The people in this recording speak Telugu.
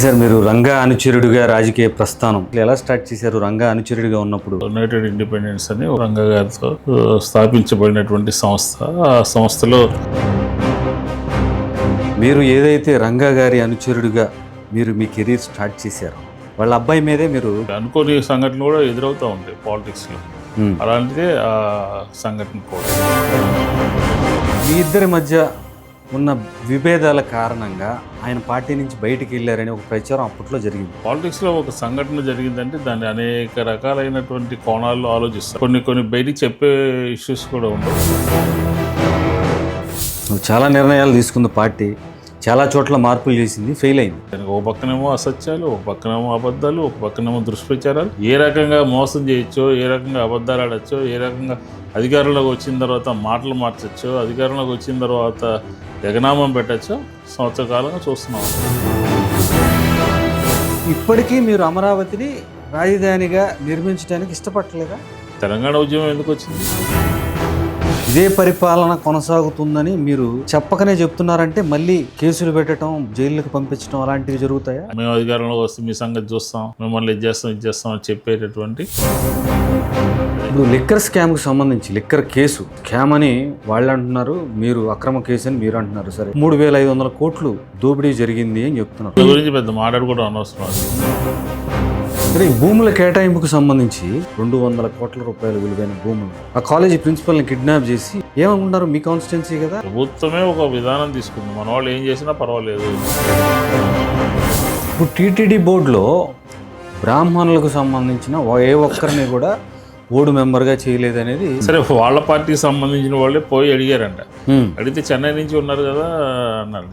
సార్ మీరు రంగా అనుచరుడిగా రాజకీయ ప్రస్థానం. ఎలా స్టార్ట్ చేశారు రంగా అనుచరుడిగా ఉన్నప్పుడు? యునైటెడ్ ఇండిపెండెన్స్ అని రంగా గారితో స్థాపించబడినటువంటి సంస్థ. ఆ సంస్థలో మీరు ఏదైతే రంగా గారి అనుచరుడిగా మీరు మీ కెరీర్ స్టార్ట్ చేశారో వాళ్ళ అబ్బాయి మీదే మీరు అనుకోని సంఘటనలు కూడా ఎదురవుతూ ఉంటాయి పాలిటిక్స్లో. అలాంటిదే ఆ సంఘటన కూడా. మీ ఇద్దరి మధ్య ఉన్న విభేదాల కారణంగా ఆయన పార్టీ నుంచి బయటికి వెళ్ళారని ఒక ప్రచారం అప్పట్లో జరిగింది. పాలిటిక్స్లో ఒక సంఘటన జరిగిందంటే దాన్ని అనేక రకాలైనటువంటి కోణాల్లో ఆలోచిస్తారు. కొన్ని కొన్ని బయటికి చెప్పే ఇష్యూస్ కూడా ఉండవు. చాలా నిర్ణయాలు తీసుకుంది పార్టీ. చాలా చోట్ల మార్పులు చేసింది ఫెయిల్ అయింది. దానికి ఒక పక్కనేమో అసత్యాలు ఒక పక్కనేమో అబద్ధాలు ఒక పక్కనేమో దుష్ప్రచారాలు. ఏ రకంగా మోసం చేయొచ్చో ఏ రకంగా అబద్ధాలు ఆడచ్చో ఏ రకంగా అధికారంలోకి వచ్చిన తర్వాత మాటలు మార్చచ్చో అధికారంలోకి వచ్చిన తర్వాత జగనామం పెట్టచ్చో. సంవత్సర కాలంగా చూస్తున్నాం. ఇప్పటికీ మీరు అమరావతిని రాజధానిగా నిర్మించడానికి ఇష్టపడలేదా? తెలంగాణ ఉద్యమం ఎందుకు వచ్చింది? ఇదే పరిపాలన కొనసాగుతుందని మీరు చెప్పకనే చెప్తున్నారంటే మళ్ళీ కేసులు పెట్టడం జైలుకి పంపించడం అలాంటివి జరుగుతాయా? మేము అధికారంలోకి వస్తే మీ సంగతి చూస్తాం మిమ్మల్ని ఇది చేస్తాం ఇది చేస్తాం అని చెప్పేటటువంటి ఇప్పుడు లిక్కర్ స్కామ్కి సంబంధించి లిక్కర్ కేసు స్కామ్ అని వాళ్ళు అంటున్నారు మీరు అక్రమ కేసు అని మీరు అంటున్నారు సరే. మూడు వేల ఐదు వందల కోట్లు దోపిడీ జరిగింది అని చెప్తున్నారు. దాని గురించి పెద్ద మాట్లాడుకోవడం అనవసరం ఈ భూముల కేటాయింపుకు సంబంధించి రెండు వందల కోట్ల రూపాయల విలువైన భూములు. ఆ కాలేజీ ప్రిన్సిపల్ని కిడ్నాప్ చేసి ఏమనుకుంటారు మీ కాన్స్టిట్యున్సీ కదా? ప్రభుత్వమే ఒక విధానం తీసుకుంది. మన వాళ్ళు ఏం చేసినా పర్వాలేదు. ఇప్పుడు టీటీడీ బోర్డులో బ్రాహ్మణులకు సంబంధించిన ఏ ఒక్కరిని కూడా బోర్డు మెంబర్గా చేయలేదనేది సరే వాళ్ళ పార్టీకి సంబంధించిన వాళ్ళే పోయి అడిగారంట. అడిగితే చెన్నై నుంచి ఉన్నారు కదా అన్నారు.